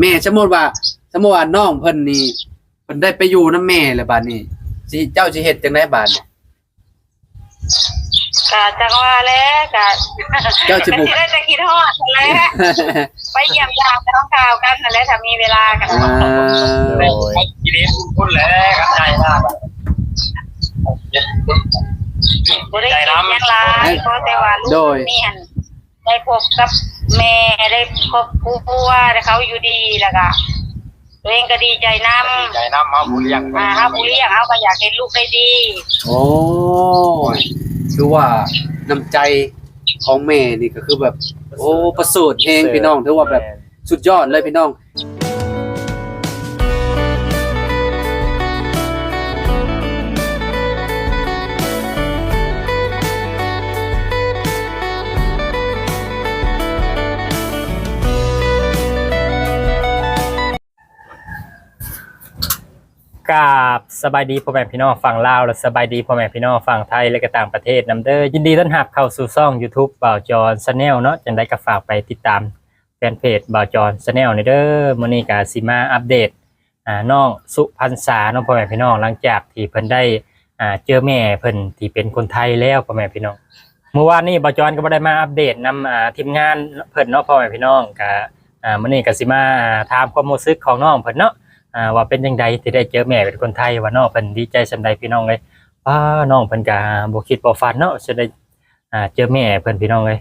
แม่สมมุติว่า สมมุติว่าน้องเพิ่นนี่เพิ่นได้ไปอยู่นำแม่แล้วบัดนี้สิเจ้าสิเฮ็ดจังไดบัดนี้ กะจังว่าแล้วกะเจ้าสิบุกก็ได้จะคิดฮอดนั่นแหละไปเยี่ยมยามน้องข่าวกันนั่นแหละถ้ามีเวลากันอ่าโดยกิเลสพุ่นแล้วครับใจมากบ่ได้คิดหยังหลายเพราะแต่ว่าลูโดกยนี่หั่น ได้พบกับแม่ได้ครอบครัวได้เขาอยู่ดีแล้วก็ตัวเองก็ดีใจนำใจน้ำมาผู้เลี้ยงอ่าเฮาผู้เลี้ยงเฮาก็อยากเห็นลูกได้ดีโอ้ยคือว่าน้ำใจของแม่นี่ก็คือแบบ โอ้ประเสริฐแฮงพี่น้องถือว่าแบบสุดยอดเลยพี่น้อง กราบสบายดีพ่อแม่พี่น้องฝั่งลาวและสบายดีพ่อแม่พี่น้องฝั่งไทยและก็ต่างประเทศนํเด้อยินดีต้อนรับเข้าสู่ช่อง YouTube บ่าวจอนชาแนลเนาะจังได๋ก็ฝากไปติดตามแฟนเพจบ่าวจอนชาแนลในเด้อมื้อนี้ก็สิมาอัปเดตอ่าน้องสุพรรณษาเนาะพ่อแม่พี่น้องหลังจากที่เพิ่นได้อ่าเจอแม่เพิ่นที่เป็นคนไทยแล้วพ่อแม่พี่น้องเมื่อวานนี้บ่าวจอนก็บ่ได้มาอัปเดตนำอ่าทีมงานเพิ่นเนาะพ่อแม่พี่น้องก็อ่ามื้อนี้ก็สิมาอ่าถามความรู้สึกของน้องเพิ่นเนาะ อ่าว่าเป็นยังไงที่ได้เจอแม่เป็นคนไทยว่าน้องเพิ่นดีใจสำใดพี่น้องเลยว้าน้องเพิ่นก็บ่คิดบ่ฝันเนาะจะได้อ่าเจอแม่เพิ่นพี่น้องเลย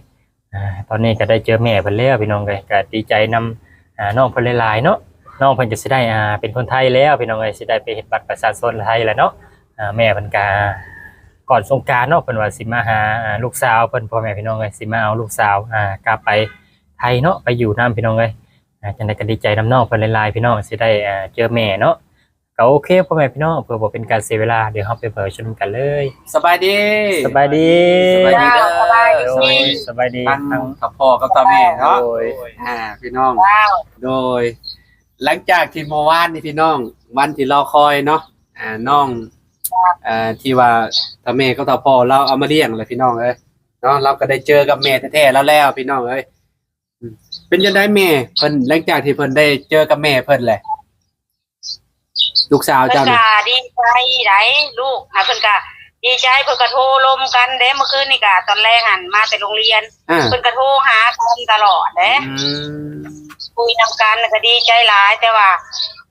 อ่าตอนนี้ก็ได้เจอแม่เพิ่นแล้วพี่น้องเลยก็ดีใจนำอ่าน้องเพิ่นหลายๆเนาะน้องเพิ่นก็สิได้อ่าเป็นคนไทยแล้วพี่น้องเลยสิได้ไปเฮ็ดบัตรประชาชนไทยแล้วเนาะอ่าแม่เพิ่นก็ก่อนสงกานต์เนาะเพิ่นว่าสิมาหาลูกสาวเพิ่นพ่อแม่พี่น้องเลยสิมาเอาลูกสาวอ่ากลับไปไทยเนาะไปอยู่นํพี่น้องเลย จังได๋ก็ดีใจน้ำน้องเพิ่นหลายๆพี่น้องสิได้อ่าเจอแม่เนาะก็โอเคพ่อแม่พี่น้องเพื่อบ่เป็นการเสียเวลาเดี๋ยวเราไปเปิดชมกันเลยสบายดีสบายดีสบายดีเด้อสบายดี โดยสบายดีทั้งทั้งกับพ่อกับตาแม่เนาะโดยอ่าพี่น้อง ว้าวโดย หลังจากที่เมื่อวานนี่พี่น้องวันที่รอคอยเนาะอ่าน้องอ่าที่ว่าตาแม่กับตาพ่อเราเอามาเลี้ยงเลยพี่น้องเอ้ยเนาะเราก็ได้เจอกับแม่แท้ๆแล้วแล้วพี่น้องเอ้ยอืม เป็นยังไงแม่เพิ่นหลังจากที่เพิ่นได้เจอกับแม่เพิ่นแหละลูกสาวเพิ่เจ้านนี่ ก็ดีใจไดลูกหาเพิ่นก็ดีใจเพิ่นก็โทรลมกันเด้เมื่อคืนนี่ก็ตอนแรกหันมาแต่โรงเรียนอ่า เพิ่นก็โทรหากันตลอดเด้ อืมคุยนำกันแล้วก็ดีใจหลาย แต่ว่า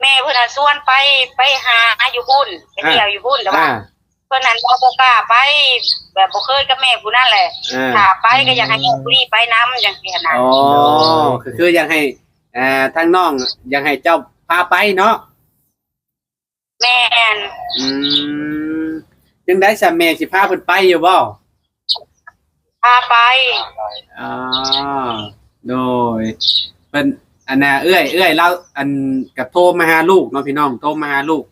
แม่เพิ่นน่ะชวนไปไปหาอยู่บุญไปเที่ยวอยู่บุญแต่ว่า อ่า เพิ่นนั้นบ่บ่กล้าไป แบบบ่เคยกับแม่ผู้นั่นแหละอ่าถ้าไปก็อยากให้แม่ผู้นี้ไปนํจังซี่นะอ๋อคือคืออยากให้อ่าทางน้องอยากให้เจ้าพาไปเนาะแม่นอืมยังได้สามแม่สิพาเพิ่นไปอยู่บ่พาไปอ๋อโดยเพิ่นอันน่ะเอื้อยเอื้อยเราอันกับโทรมาหาลูกเนาะพี่น้องโทรมาหาลูก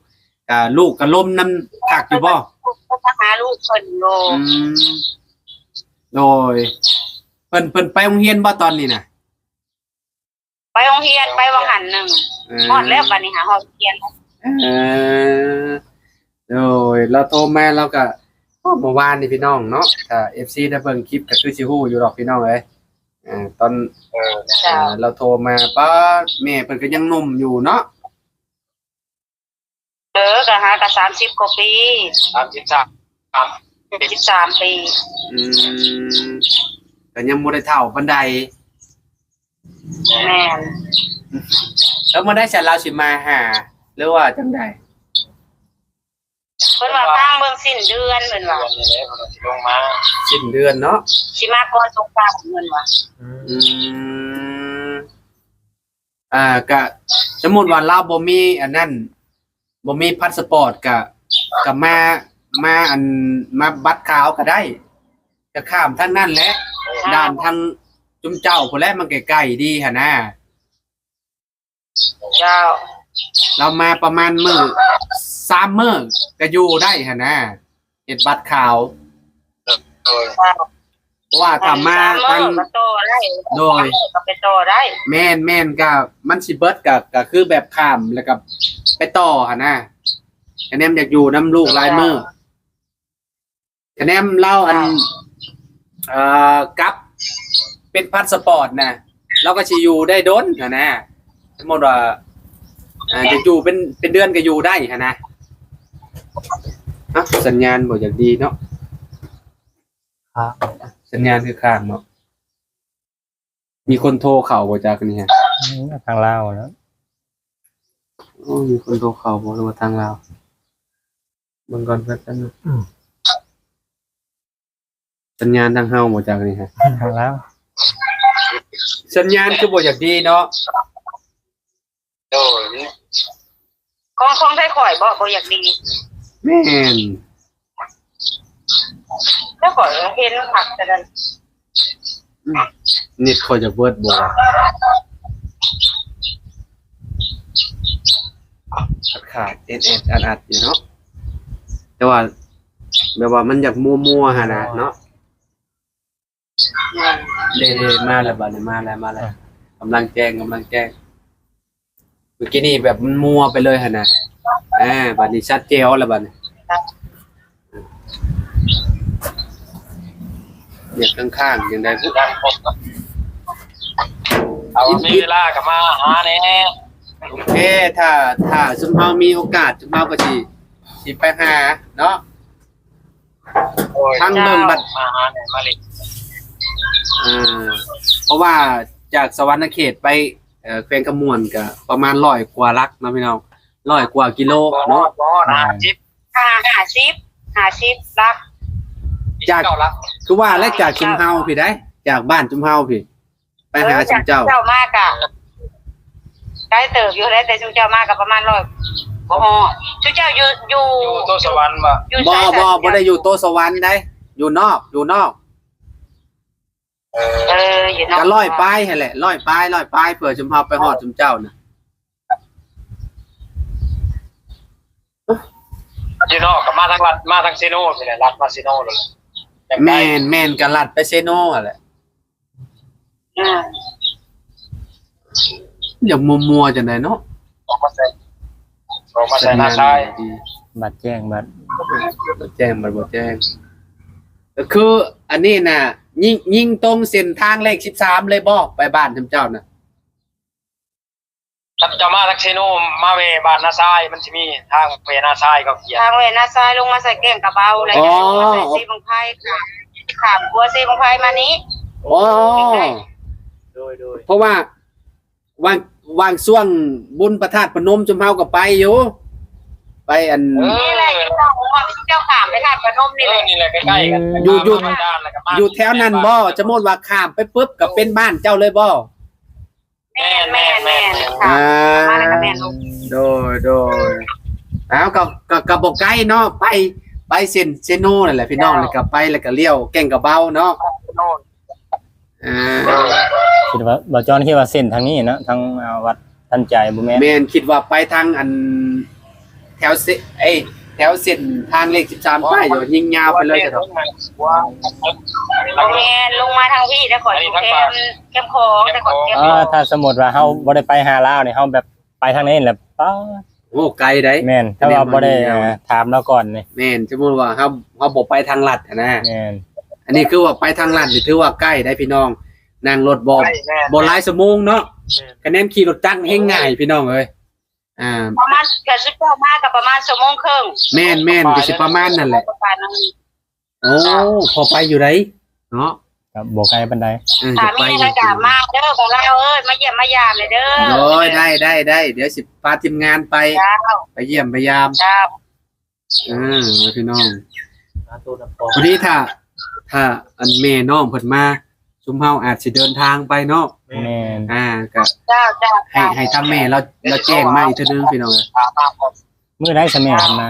ก็ลูกก็ล้มน้ำคักอยู่บ่ เพิ่นมาหาลูกเพิ่นโลอืมโดยเพิ่นเพิ่นไปโรงเรียนบ่ตอนนี้น่ะไปโรงเรียนไปวังหันหนึงเออฮอดแล้วบัดนี้หาฮอดโรงเรียนเออโดยเราโทรมาเราก็โอ้เมื่อวานนี่พี่น้องเนาะถ้า FC ได้เบิ่งคลิปก็คือสิฮู้อยู่ดอกพี่น้องเอ้ยอ่าตอน เออจ้าอ่าเราโทรมาป้าแม่เพิ่นก็ยังหนุ่มอยู่เนาะ เออก็หาก็30กว่าปีสามสิบสามสาม13ปีอืมก็ยังบ่ได้เท่าปานใดแม่นแล้วมาได้ฉันเราสิมาหาหรือว่าจังไดเพิ่นว่าทางเบิ่งสิ้นเดือนเพิ่นว่าวันนี้เลยเราจะลงมาสิ้นเดือนเนาะสิมาก่อนสงกรานต์เพิ่นว่าอืมอ่าก็สมมุติว่าเราบ่มีอันนั้น บ่มีพาสปอร์ตก็ก็มามาอันมาบัตรขาวก็ได้ ก็ข้ามทางนั้นแหละด่านทางจุมเจ้าพุ่นแหละมันใกล้ๆดีหั่นนะเจ้า เรามาประมาณมื้อสามมื้อก็อยู่ได้หั่นนะเฮ็ดบัตรขาวโดยเจ้าเพราะว่าถ้ามาทางก็โตได้โดยก็ไปโตได้ แม่นแม่นก็มันสิเบิดก็ก็คือแบบข้ามแล้วก็ ไปต่อหั่นนะคะแนนอยากอยู่น้ำลูกหลายมื้อคะแนนเล่าอันเอ่อกับเป็นพาสปอร์ตนะเราก็สิอยู่ได้ดนหั่นนะสมมติว่าอ่าจะอยู่เป็นเป็นเดือนก็อยู่ได้ฮะนะอะสัญญาณบ่อย่างดีเนาะครับสัญญาณคือข้างเนาะมีคนโทรเข่าบ่จากนี่ฮะทางลาวเนาะ โอ้มีคนโทรเข่าบ่หรือว่าทางลาวเบิ่งก่อนแป๊บนึงสัญญาณทางเฮาบ่จากนี่ฮะทางลาวสัญญาณคือบ่อย่างดีเนาะโดยของของไทยข่อยบ่บ่อยากดี แม่นถ้าข่อยเห็นผักแต่นั้นเน็ตคอยจะเบิดบ่ ขาดขาดเอ็ดเอ็ดอัดอัดอยู่เนาะแต่ว่าแบบว่ามันอยากมัวๆฮะนะเนาะเด้ๆมาแล้วบัดนี้มาแล้วมาแล้วกำลังแจ้งกำลังแจ้งเมื่อกี้นี่แบบมันมัวไปเลยฮะนะอ่าบัดนี้ชัดเจวแล้วบัดนี้เด็กข้างๆยังได้พูดยังครบเอามีเวลากับมาหาแน่ โอเคถ้าถ้าซุมเฮามีโอกาสซุมเฮาก็สิสิไปหาเนาะ โอ้ยทั้งเบิ่งบัด มาหาแน่มาเลยอ่าเพราะว่าจากสวรรณเขตไปเอ่อแขวงขมวนก็ประมาณร้อยกว่าลักเนาะพี่น้องร้อยกว่ากิโลบ่เนาะบ่นะจิ๊บห้าห้าสิบห้าสิบรักจากเจ้าละคือว่าแล้วจากชุมเฮาพี่ได้ จากบ้านชุมเฮาพี่ ไปหาชุมเจ้า เจ้ามากอะ ได้เติบอยู่ได้แต่ชุมเจ้ามากกับประมาณร้อยบ่ฮอดชุมเจ้าอยู่อยู่อยู่โตสวรรค์บ่อยู่บ่สายบ่บ่ได้อยู่โตะสวรรค์ได้ อยู่นอกอยู่นอกเออเอออยู่นอกก็ร้อยป้ายหั่นแหละร้อยป้ายร้อยป้ายเพื่อชุมเฮาไปฮอดชุมเจ้าน่ะอยู่นอกกับมาทางรัดมาทางซีโน่นี่แหละรัดมาซีโน่เลยจังได้แม่นแม่นกันลัดไปเซโนอะแหละ อืม อย่างมัวๆจังไดเนาะออกมาใส่ออกมาใส่หน้าชายดีบัตรแจ้งบัตรบ่แจ้งบ่บ่แจ้งก็คือ อันนี้น่ะ ยิ่งยิ่งตรงเส้นทางเลข13เลยบ่ไปบ้านชุมเจ้าน่ะถ้าจะมาทางซีโน่มาเวบ้านนาซายมันจะมีทางเวนาซายก็เขียนทางเวนาซ้ายลงมาใส่แก้งกระเบาแล้วก็ลงมาใส่ซีบังไพ่ค่ะขามบัวซีบังไพ่มานี้ อ๋อโดยโดยเพราะว่าวาง วางช่วงบุญประทาดพนมจุมเฮาก็ไปอยู่ไปอันนี่แหละที่เราว่าเจ้าขามไปทาดพนมเอนี่แหอละนี่แหละใกล้ๆกันอยู่อยู่ บ้านด้านแล้วก็บ้านอยู่แถวนั้นบ่จะมดว่าข้ามไปปุ๊บก็เป็นบ้านเจ้าเลยบ่แม่นแม่นแม่นค่ะอ่ามาแล้วก็แม่นลูกโดยโดยแล้วก็ก็ก็บ่ไกลเนาะไปไปเซนเซโนนั่นแหละพี่น้องแล้วก็ไปแล้วก็เลี้ยวแก่งกระเบาเนาะโน่นอ่า คิดว่าบ่จอนคิดว่าเส้นทางนี้เนาะทางอ่าวัดทันใจบ่แม่นแม่นคิดว่าไปทางอัน แถวเสเอ้ยแถวเส้นทางเลข13ไปอยู่ยิงยาวไปเลยจ้ะเนาะว่าโรงเรียนลงมาทางพี่แล้วขออยู่เข้มเข้มคอแต่ขอเข้มเอคออถ้าสมมุติว่าเฮาบ่ได้ไปหาลาวนี่เฮาแบบไปทางนี้แหละป้าโอ้ไกลได้ แม่นถ้าว่าบ่ได้อ่าถามเราก่อนนี่แม่นสมมุติว่าเฮาเฮาบ่ไปทางลัดอะนะ แม่นอันนี้คือว่าไปทางลัดนี่ถือว่าใกล้ได้พี่น้อง นั่งรถบ่บ่หลายชั่วโมงเนาะคะแนนขี่รถจักรเฮงง่ายพี่น้องเอ้ยอ่าประมาณเกิดชุดเจ้ามากกับประมาณชั่วโมงครึ่งแม่นแม่นก็สิประมาณนั่นแหละประมาณนั้นโอ้พอไปอยู่ไดเนาะก็บ่ไกลปานใดเออถาจะมไปมีอยู่ระดับมากเด้อของเราเอ้ยมาเยี่ยมมายามเลยเด้อโอ้ยได้ได้ได้เดี๋ยวสิพาทีมงานไปเจ้าไปเยี่ยมไปยามเจ้าเออพี่น้องวันนี้ถ้า ถ้าอันแม่น้องเพิ่นมา ชุมเฮาอาจสิเดินทางไปเนาะแม่นอ่าก็เจ้าเจ้าให้ให้ทางแม่เราเราแจ้งมาอีกเทีนึงพี่น้องมื้อใดซะแม่ทำมา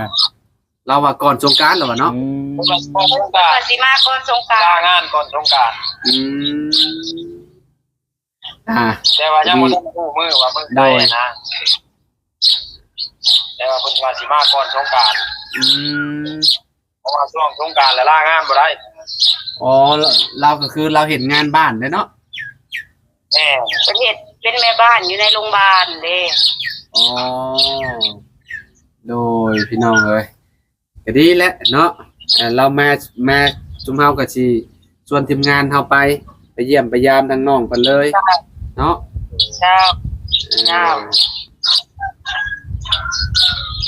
เราว่าก่อนสงกรารแล้ววะเนาะอืมผมก็ผมก็เปิดสีมาก่อนสงกรารลางานก่อนสงกรารอืมอ่า แต่ว่ายังบ่ต้องรู้มือว่ามือใดนะแต่ว่าเพิ่นว่าสิมาก่อนสงกรารอืมเพราะว่าช่วงสงกรารแล้วลางานบ่ได้ อ๋อเราก็คือเราเห็นงานบ้านเด้อเนาะแน่ประเทศเป็นแม่บ้านอยู่ในโรงพยาบาลเด้อ๋อโดยพี่น้องเอ้ยก็ดีแหละเนาะเอ่อเรามามาชุมเฮาก็สิชวนทีมงานเฮาไป ไปเยี่ยมไปยามทางน้องเพิ่นเลย เนาะเจ้าเจ้า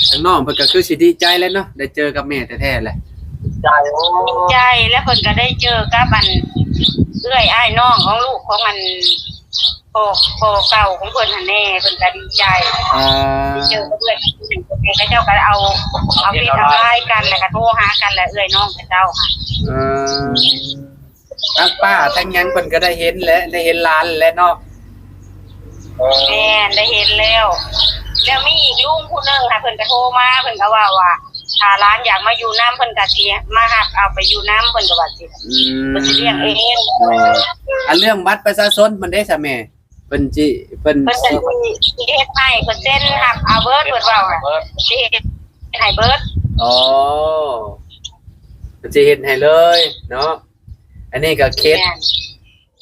ทางน้องเพิ่นก็คือสิดีใจแล้วเนาะได้เจอกับแม่แท้ๆแหละ ใจโอ้ดีใจแล้วเพิ่นก็ได้เจอกับมันเอื้อยอ้ายน้องของลูกของมันโอโอเก่าของเพิ่นหั่นแน่เพิ่นก็ดีใจอ่าได้เจอกับเอื้อยเขาเจ้าก็เอาเอาไปทำลายกันแล้วก็โทรหากันแล้วเอื้อยน้องเขาเจ้าค่ะเออทั้งป้าทั้งหยังเพิ่นก็ได้เห็นและได้เห็นหลานและเนาะแม่นได้เห็นแล้ว แล้วมีอีกลุงผู้หนึงค่ะเพิ่นก็โทรมาเพิ่นก็ว่าว่า ถ้าร้านอยากมาอยู่น้ำเพิ่นก็สิมาหักเอาไปอยู่น้ำเพิ่นก็ว่าสิอืมเพิ่นสิเลี้ยงเองเอออันเรื่องบัตรประชาชนมันได้ซะแม่เพิ่นจิเพิ่นเพิ่นจะสิเฮ็ดให้เพิ่นเซ็นหักเอาเบิดเพิ่นว่าน่ะเบิดสิเฮ็ดให้เบิดอ๋อเพิ่นสิเฮ็ดให้เลยเนาะอันนี้ก็เคสแม่น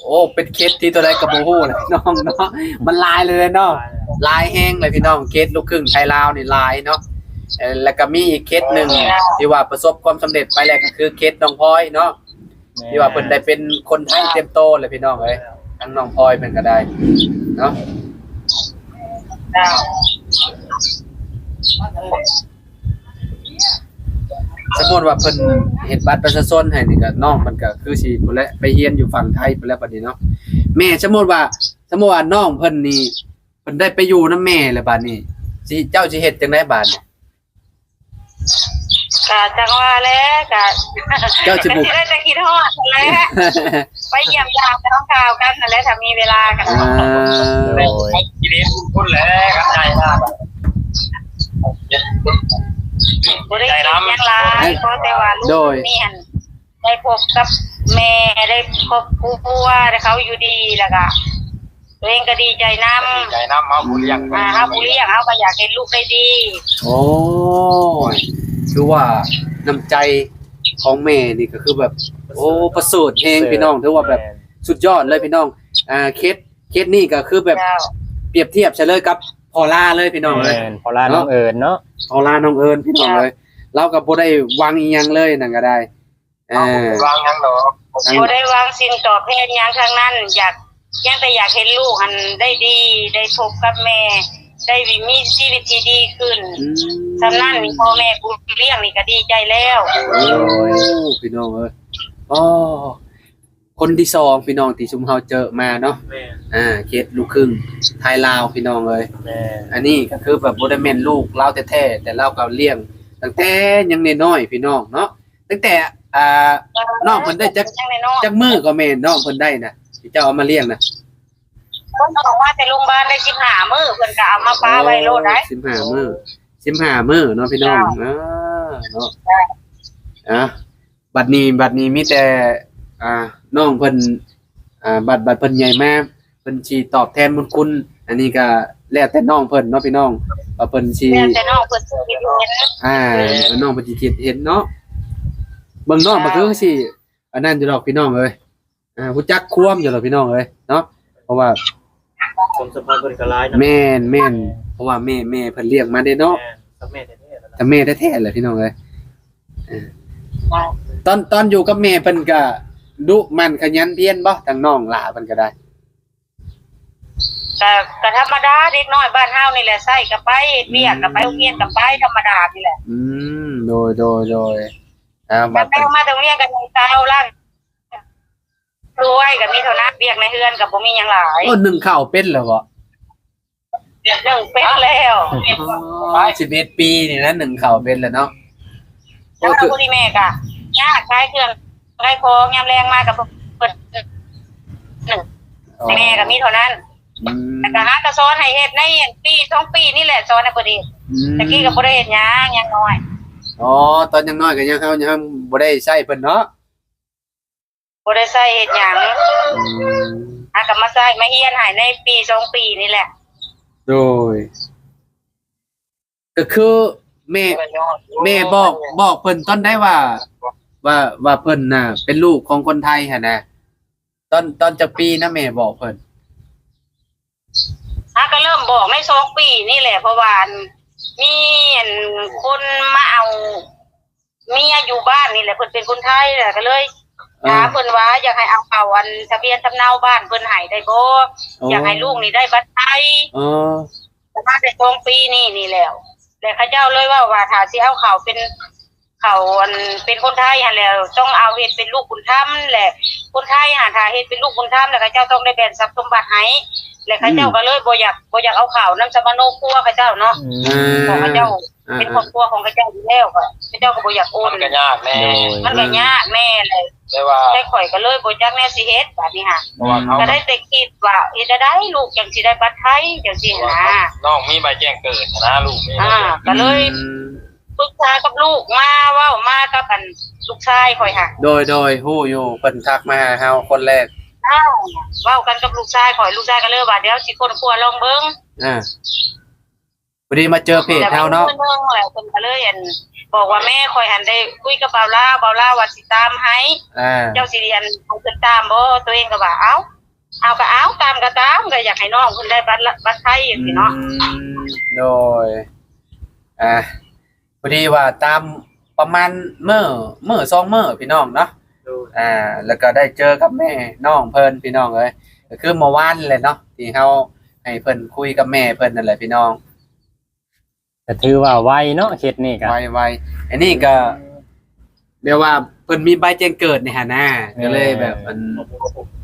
โอ้เป็นเคสที่ตัวใดก็บ่ฮู้เลยน้องเนาะมันหลายเลยเนาะลายแห้งเลยพี่น้องเคสลูกครึ่งไทยลาวนี่ลายเนาะ เอ่อแล้วก็มีอีกเคสหนึ่งที่ว่าประสบความสำเร็จไปแล้วก็คือเคสน้องพลอยเนาะที่ว่าเพิ่นได้เป็นคนไทยเต็มโตเลยพี่น้องเอ้ยทั้งน้องพลอยเพิ่นก็ได้เนาะเจ้าสมมุติว่าเพิ่นเฮ็ดบัตรประชาชนให้นี่ก็น้องมันก็คือสิพุ่นแหละไปเรียนอยู่ฝั่งไทยพุ่นแล้วบัดนี้เนาะแม่สมมุติว่าสมมุติว่าน้องเพิ่นนี่เพิ่นได้ไปอยู่นำแม่แล้วบัดนี้สิเจ้าสิเฮ็ดจังไดบัดนี้ ก็จังว่าแล้วก็เจ้าสิบุกก็ได้แต่คิดฮอดนั่นแหละไปเยี่ยมยามไปท้องข่าวกันนั่นแหละถ้ามีเวลากันอ่าโดยกิเลสคุณแหละกันใจมากบ่ได้คิดหยังหลายเพราะแต่ว่าลูโดกยนี่หั่นได้พบกับแม่ได้ครอบครัวได้เขาอยู่ดีแล้วก็ตัวเองก็ดีใจนำใจน้ำมาผู้เลี้ยงอ่าเฮาผู้เลี้ยงเฮาก็อยากเห็นลูกได้ดี โอ้ย คือว่าน้ำใจของแม่นี่ก็คือแบบ โอ้ประเสูตรเองพี่น้องถือว่าแบบสุดยอดเลยพี่น้องอ่าเคสเคสนี่ก็คือแบบเจ้าเปรียบเทียบเฉลยกับพอล่าเลยพี่น้องเลยแม่นพอลาน้องเอิญเนาะพอล่าน้องเอิญพี่น้องเลยเราก็บ่ได้วางอีหยังเลยนั่นก็ได้เอเอาอวางยังดอกบ่ได้วางสิ่งตอบแทนหยังทั้งนั้น อยากยังแต่อยากเห็นลูกอันได้ดีได้พบกับแม่ ได้มีชีวิตที่ดีขึ้นอืมฉะนั้นนี่พ่อแม่กูเลี้ยงนี่ก็ดีใจแล้วโอ้พี่น้องเอ้ยอ๋อคนที่สองพี่น้องที่ชุมเฮาเจอมาเนาะแม่นอ่าเคสลูกครึ่งไทยลาวพี่น้องเลยแม่นอันนี้ก็คือแบบบ่ได้แม่นลูกเราแท้ๆแต่เราก็เลี้ยง ตั้งแต่ยังน้อยๆพี่น้องเนาะ ตั้งแต่ อ่าน้องเพิ่นได้จักจังได้น้อยจักมือก็แม่นน้องเพิ่นได้นะที่เจ้าเอามาเลี้ยงนะ เพิ่นบอกว่าแต่โรงพยาบาลได้15มื้อเพิ่นก็เอามาป้าไว้โลดได้15มื้อ15มื้อเนาะพี่น้องอ่าเนาะอะบัดนี้บัดนี้มีแต่ อ่าน้องเพิ่นอ่าบัดบัดเพิ่นใหญ่มาเพิ่นสิตอบแทนบุญคุณ อันนี้ก็แล้วแต่น้องเพิ่นเนาะพี่น้องว่าเพิ่นสิแล้วแต่น้องเพิ่นสิเห็นอ่าน้องปฏิทินเห็นเนาะเบิ่งน้องมันก็คือสิอันนั้นอยู่ดอกพี่น้องเอ้ยอ่ารู้จักควมอยู่ดอกพี่น้องเอ้ยเนาะเพราะว่า ผมสะพานบริการร้ายนะแม่นแม่นเพราะว่าแม่แม่เพิ่นเลี้ยงมาได้เนาะแม่กับแม่แท้ๆแล้วนะแต่แม่แท้ๆเลยพี่น้องเอ้ยเออตอนตอนอยู่กับแม่เพิ่นก็ดุมันขยันเพียรบ่ทางน้องหลาเพิ่นก็ได้ ก็ก็ธรรมดาเด็กน้อยบ้านเฮานี่แหละใส่ก็ไปเฮ็ดเวียกก็ไปโรงเรียนก็ไปธรรมดานี่แหละอืมโดยโดยโดยอ่าแต่บัดไปมาตรงเรียนก็ยังเช้าล่าง รวยก็มีเท่านั้นเวียกในเฮือนก็บ่มีหยังหลายโอ้หนึ่งข้าวเป็นแล้วบ่หนึ่งเป็นแล้วอ๋อ11ปีนี่นะหนึ่งข้าวเป็นแล้วเนาะแล้วก็ผู้ที่แม่ก็ยากขายเครื่องขายของยามแรงมาก็เพิ่นหนึ่งแม่ก็มีเท่านั้นอืมแต่ก็หากระสอนให้เฮ็ดในปีสองปีนี่แหละสอนให้เพิ่นเฮ็ดอืมตะกี้ก็บ่ได้เฮ็ดหยังหยังน้อยอ๋อตอนยังน้อยก็ยังเขายังบ่ได้ใช้เพิ่นเนาะ บ่ได้ใส่เฮ็ดหยังอืมหาก็มาใส่มาเฮียนให้ในปีสองปีนี่แหละ โดย ก็คือแม่แม่บอกบอกเพิ่นตอนได้ว่า ว่าว่าเพิ่นน่ะ เป็นลูกของคนไทยหั่นน่ะตอนตอนจะปีนะแม่บอกเพิ่นหาก็เริ่มบอกในสองปีนี่แหละเพราะว่าอันมีอันคนมาเอาเมียอยู่บ้านนี่แหละเพิ่นเป็นคนไทยแหละก็เลย เออ่าถามเพิ่นว่าอยากให้เอาเอาอันทะเบียนสำเนาบ้านเพิ่นให้ได้บ่อยากให้ลูกนี่ได้บัตรไทยเออประมาณได้สองปีนี่นี่แล้วแต่เขาเจ้าเลยว่าว่าถ้าสิเอาเขาเป็นเขาอันเป็นคนไทยหั่นแล้ว ต้องเอาเฮ็ดเป็นลูกบุญธรรมแหละคนไทยหาถ้าเฮ็ดเป็นลูกบุญธรรมแล้วเขาเจ้าต้องได้แบ่งทรัพย์สมบัติให้แล้วเขาเจ้าก็เลยบ่อยากบ่อยากเอาเขานํสมโนครัวเขาเจ้าเนาะอืมของเขาเจ้าอ่าเป็นครอบครัวของเขาเจ้าอยู่แล้วก็เขาเจ้าก็บ่อยากโอนมันก็ยากแน่มันก็ยากแม่เลย แต่ว่าได้ข่อยก็เลยบ่จักแน่สิเฮ็ดแบบนี้ค่ะเพราะว่าเขาก็ได้แต่คิดว่าเฮ็ดได้ลูกจังสิได้บัตรไทยจังสินะน้องมีใบแจ้งเกิดนะลูกมีใบอ่าแจ้งก็เลยอืมปรึกษากับลูกมาเว้ามากับอันลูกชายข่อยค่ะโดยโดยฮู้อยู่เพิ่นทักมาหาเฮาคนแรกอ้าวเว้ากันกับลูกชายข่อยลูกชายก็เลยว่าเดี๋ยวสิคนครัวลองเบิ่งอ่าพอดีมาเจอเพจเฮาเนาะแต่พิ่งแหละเพิ่นก็เลยอัน บอกว่าแม่ข่อยหันได้คุยกับเบาล่าเบาล่าว่าสิตามให้อ่าเจ้าสิเรียนเอาเพิ่นตามบ่ตัวเองก็ว่าเอ้าเอาก็เอาตามก็ตามก็อยากให้น้องเพิ่นได้บัตรละบัตรไทยจังซี่เนาะอืมโดยอ่าพอดีว่าตามประมาณเมื่อเมื่อสองเมื่อพี่น้องเนาะดูอ่า แล้วก็ได้เจอกับแม่น้องเพิ่นพี่น้องเอ้ยก็คือเมื่อวานเลยเนาะที่เฮาให้เพิ่นคุยกับแม่เพิ่นนั่นแหละพี่น้อง ก็ถือว่าไวเนาะเฮ็ดนี่ก็ไวไวอันนี้ก็เรียกว่าเพิ่นมีใบแจ้งเกิดในหาหน้าก็เลยแบบมัน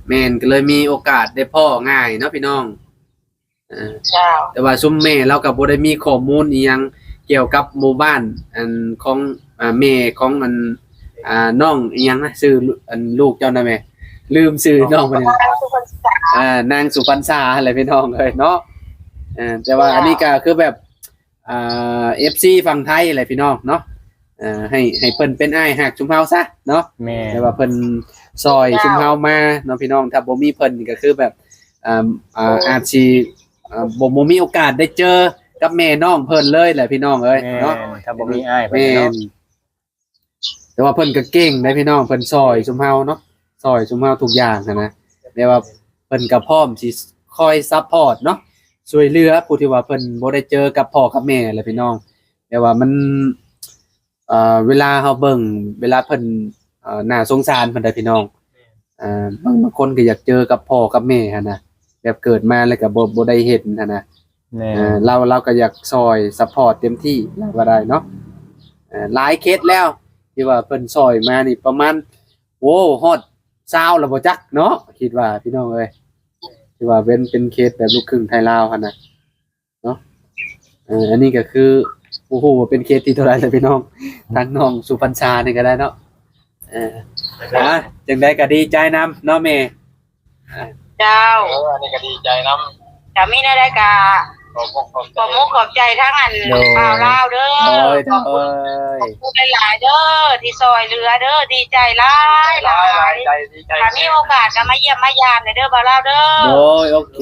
แม่นก็เลยมีโอกาสได้พ่อง่ายเนาะพี่น้องอ่าเจ้าแต่ว่าซุมแม่เราก็บ่ได้มีข้อมูลอีหยังเกี่ยวกับหมู่บ้าน อันของอ่าแม่ของมันอ่าน้องอีหยังนะชื่ออันลูกเจ้านะแม่ลืมชื่อน้องมันนี่อ่านางสุพรรณษาอะไรพี่น้องเอ้ยเนาะอ่าแต่ว่าอันนี้ก็คือแบบ อ่า FC ฝั่งไทยอะไรพี่น้องเนาะอ่าให้ให้เพิ่นเป็นอ้ายหักชุมเฮาซะเนาะแม่แต่ว่าเพิ่นซอยชุมเฮามาเนาะพี่น้องถ้าบ่มีเพิ่นนี่ก็คือแบบอ่าอ่าอาจสิอ่าบ่บ่มีโอกาสได้เจอกับแม่น้องเพิ่นเลยแหละพี่น้องเอ้ยแม่เนาะถ้าบ่มีอ้ายเพิ่นแม่เนาะ นแต่ว่าเพิ่นก็เก่งได้พี่น้องเพิ่นซอยชุมเฮาเนาะซอยชุมเฮาทุกอย่างหั้นนะแต่ว่าเพิ่นก็พร้อมสิคอยซัพพอร์ตเนาะ ช่วยเหลือผู้ที่ว่าเพิ่นบ่ได้เจอกับพ่อกับแม่แหละพี่น้อง แต่ว่ามันเอ่อเวลาเฮาเบิ่งเวลาเพิ่นเอ่อน่าสงสารเพิ่นได้พี่น้องอ่าบางบางคนก็อยากเจอกับพ่อกับแม่หั่นนะแบบเกิดมาแล้วก็บ่บ่ได้เห็นหั่นนะแม่เอ่อเราเราก็อยากซอยซัพพอร์ตเต็มที่เราก็ได้เนาะเอ่อหลายเคสแล้วที่ว่าเพิ่นซอยมานี่ประมาณโอ้ฮอด20แล้วบ่จักเนาะคิดว่าพี่น้องเอ้ย ที่ว่าเป็นเป็นเคสแบบลูกครึ่งไทยลาวหั่นน่ะเนาะเอ่ออันนี้ก็คือโอ้โหเป็นเคสที่เท่าไหร่เลยพี่น้องทางน้องสุพรรณชานี่ก็ได้เนาะเอออะจังได๋ก็ดีใจนํเนาะแม่เจ้า เอออันนี้ก็ดีใจน้จะมีได้ได้กาำ ขอบคุณขอบขอบมุกขอบใจทั้งอันโดย ข่าวลาวเด้อโอ้ยขอบโอ้คุณยขอบคุณหลายๆเด้อที่ซอยเรือเด้อดีใจหลายหหลาลายหลายยใจดีใจถ้ามีโอกาสก็มาเยี่ยมมายามในอยเด้อบ่าวลาวเด้อโอ้ยโอเค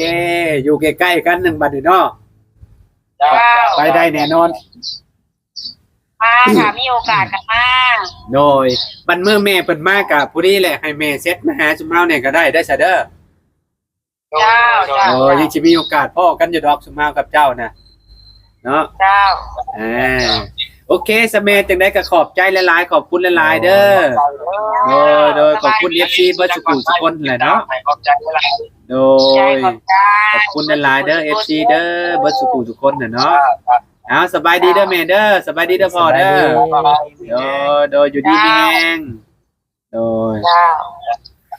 อยู่ใกล้ๆกันหนึ่งบัดนี้เนาะจ้าไปได้แน่นอน มาถ้ามีโอกาสก็มาโดยบันเมื่อแม่เปิดมากกับผู้นี้แหละให้แม่เซ็ตมาหาชุมเฮาเนี่ยก็ได้ได้ซะเด้อ เจ้าเจ้า โอ้ยยังสิมีโอกาสพ่อกันอยู่ดอกชุมเฮากับเจ้านะเนาะเจ้าอ่าโอเคสะเมจังได้ก็ขอบใจหลายๆขอบคุณหลายๆเด้อ โดยโดยขอบคุณ FC เบิร์ดสุขุมสุคนแหละเนาะ ขอบใจหลายโดใจยขอบใจขอบคุณหลายๆเด้อ FC เด้อเบิร์ดสุขุมสุคนน่ะเนาะเอาสบายดีเด้อแม่เด้อสบายดีเด้อพ่อเด้อ โดยโดยอยู่ดีมีแฮงโดย เจ้า